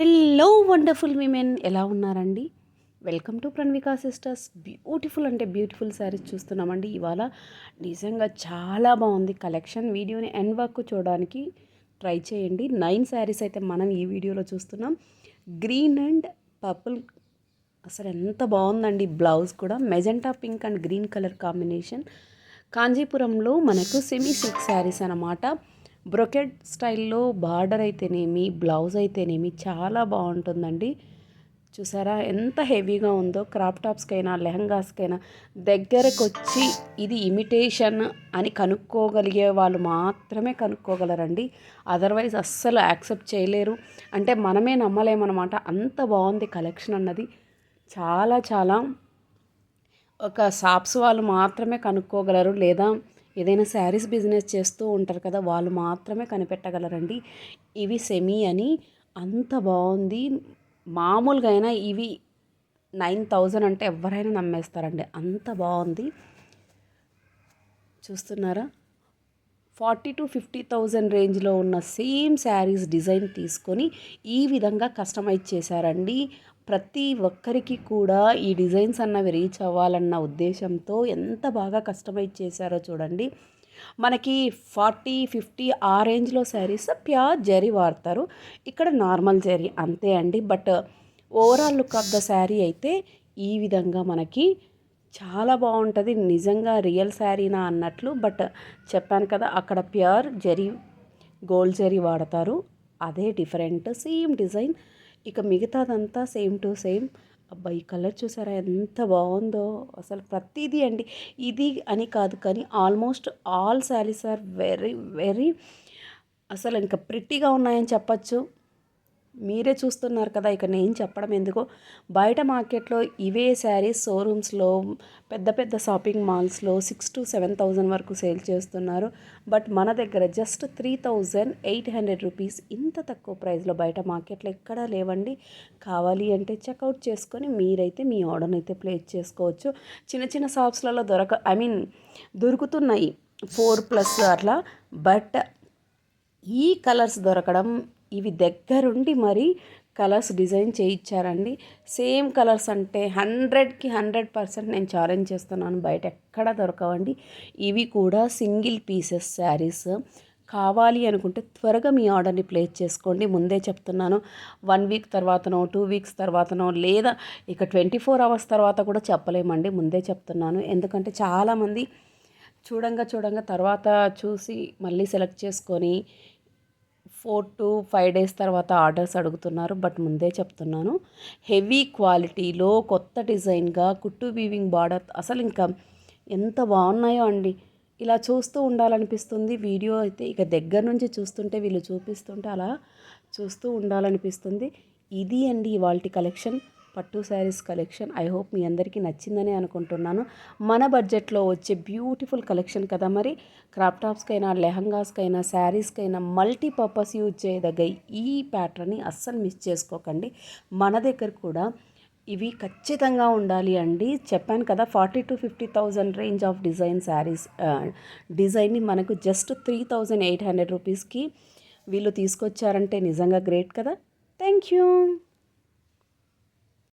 Hello wonderful women ఎలా ఉన్నారండి? Welcome to Pranavika sisters beautiful అంటే బ్యూటిఫుల్ శారీస్ చూస్తున్నామండి. ఇవాళ నిజంగా చాలా బాగుంది. కలెక్షన్ వీడియోని ఎండ్ వరకు చూడడానికి ట్రై చేయండి. నైన్ శారీస్ అయితే మనం ఈ వీడియోలో చూస్తున్నాం. గ్రీన్ అండ్ పర్పుల్ అసలు ఎంత బాగుందండి. బ్లౌజ్ కూడా. Magenta pink and green colour combination కాంజీపురంలో మనకు సెమీ సిల్క్ శారీస్ అనమాట బ్రొకెట్ స్టైల్లో బార్డర్ అయితేనేమి బ్లౌజ్ అయితేనేమి చాలా బాగుంటుందండి. చూసారా? ఎంత హెవీగా ఉందో క్రాప్ టాప్స్కైనా లెహంగాస్కైనా దగ్గరకు వచ్చి ఇది ఇమిటేషన్ అని కనుక్కోగలిగే వాళ్ళు మాత్రమే కనుక్కోగలరండి. అదర్వైజ్ అస్సలు యాక్సెప్ట్ చేయలేరు. అంటే మనమే నమ్మలేమన్నమాట అంత బాగుంది కలెక్షన్ అన్నది. చాలా చాలా ఒక షాప్స్ వాళ్ళు మాత్రమే కనుక్కోగలరు. లేదా ఏదైనా శారీస్ బిజినెస్ చేస్తూ ఉంటారు కదా వాళ్ళు మాత్రమే కనిపెట్టగలరండి. ఇవి సెమీ అని అంత బాగుంది. మామూలుగా అయినా ఇవి నైన్ థౌజండ్ అంటే ఎవరైనా నమ్మేస్తారండి. అంత బాగుంది. చూస్తున్నారా? ఫార్టీ టు ఫిఫ్టీ థౌజండ్ రేంజ్లో ఉన్న సేమ్ శారీస్ డిజైన్ తీసుకొని ఈ విధంగా కస్టమైజ్ చేశారండి. ప్రతి ఒక్కరికి కూడా ఈ డిజైన్స్ అన్నవి రీచ్ అవ్వాలన్న ఉద్దేశంతో ఎంత బాగా కస్టమైజ్ చేశారో చూడండి. మనకి ఫార్టీ ఫిఫ్టీ ఆ రేంజ్లో శారీస్ ప్యూర్ జరీ వాడతారు. ఇక్కడ నార్మల్ జరీ అంతే అండి. But overall look of the sari అయితే ఈ విధంగా మనకి చాలా బాగుంటుంది. నిజంగా రియల్ శారీనా అన్నట్లు బట్ చెప్పాను కదా అక్కడ ప్యూర్ జరీ గోల్డ్ జరీ వాడతారు. అదే డిఫరెంట్ సేమ్ డిజైన్. ఇక మిగతాదంతా సేమ్ టు సేమ్. అబ్బా ఈ కలర్ చూసారా ఎంత బాగుందో. అసలు ప్రతిదీ అండి. ఇది అని కాదు కానీ almost all saris are very very అసలు ఇంకా ప్రిట్టిగా ఉన్నాయని చెప్పచ్చు. మీరే చూస్తున్నారు కదా ఇక నేను చెప్పడం ఎందుకో? బయట మార్కెట్లో ఇవే శారీస్ షోరూమ్స్లో పెద్ద పెద్ద షాపింగ్ మాల్స్లో సిక్స్ టు సెవెన్ థౌజండ్ వరకు సేల్ చేస్తున్నారు. బట్ మన దగ్గర just three thousand eight hundred rupees ఇంత తక్కువ ప్రైస్లో బయట మార్కెట్లో ఎక్కడా లేవండి. కావాలి అంటే చెక్అవుట్ చేసుకొని మీరైతే మీ ఆర్డర్ని అయితే ప్లేస్ చేసుకోవచ్చు. చిన్న చిన్న షాప్స్లలో దొరక ఐ మీన్ దొరుకుతున్నాయి ఫోర్ ప్లస్ అట్లా. బట్ ఈ కలర్స్ దొరకడం ఇవి దగ్గరుండి మరి కలర్స్ డిజైన్ చేయించారండి సేమ్ కలర్స్ అంటే హండ్రెడ్కి హండ్రెడ్ పర్సెంట్ నేను ఛాలెంజ్ చేస్తున్నాను. బయట ఎక్కడ దొరకవండి. ఇవి కూడా సింగిల్ పీసెస్ శారీస్. కావాలి అనుకుంటే త్వరగా మీ ఆర్డర్ని ప్లేస్ చేసుకోండి. ముందే చెప్తున్నాను. వన్ వీక్ తర్వాతనో టూ వీక్స్ తర్వాతనో లేదా ఇక ట్వంటీ ఫోర్ అవర్స్ తర్వాత కూడా చెప్పలేమండి. ముందే చెప్తున్నాను. ఎందుకంటే చాలామంది చూడంగా చూడంగా తర్వాత చూసి మళ్ళీ సెలెక్ట్ చేసుకొని ఫోర్ టు ఫైవ్ డేస్ తర్వాత ఆర్డర్స్ అడుగుతున్నారు బట్ ముందే చెప్తున్నాను. హెవీ క్వాలిటీలో కొత్త డిజైన్గా కుట్టు వీవింగ్ బార్డర్ అసలు ఇంకా ఎంత బాగున్నాయో అండి. ఇలా చూస్తూ ఉండాలనిపిస్తుంది. వీడియో అయితే ఇక దగ్గర నుంచి చూస్తుంటే వీళ్ళు చూపిస్తుంటే అలా చూస్తూ ఉండాలనిపిస్తుంది. ఇది అండి ఇవాళ కలెక్షన్. పట్టు శారీస్ కలెక్షన్. ఐ హోప్ మీ అందరికీ నచ్చిందని అనుకుంటున్నాను. మన బడ్జెట్లో వచ్చే బ్యూటిఫుల్ కలెక్షన్ కదా మరి? క్రాప్ టాప్స్కైనా లెహంగాస్కైనా శారీస్కైనా మల్టీపర్పస్ యూజ్ చేయదగ్గ ఈ ప్యాటర్న్ని అస్సలు మిస్ చేసుకోకండి. మన దగ్గర కూడా ఇవి ఖచ్చితంగా ఉండాలి అండి. చెప్పాను కదా forty to fifty thousand range of design saris డిజైన్ని మనకు just three thousand eight hundred రూపీస్కి వీళ్ళు తీసుకొచ్చారంటే నిజంగా గ్రేట్ కదా. Thank you.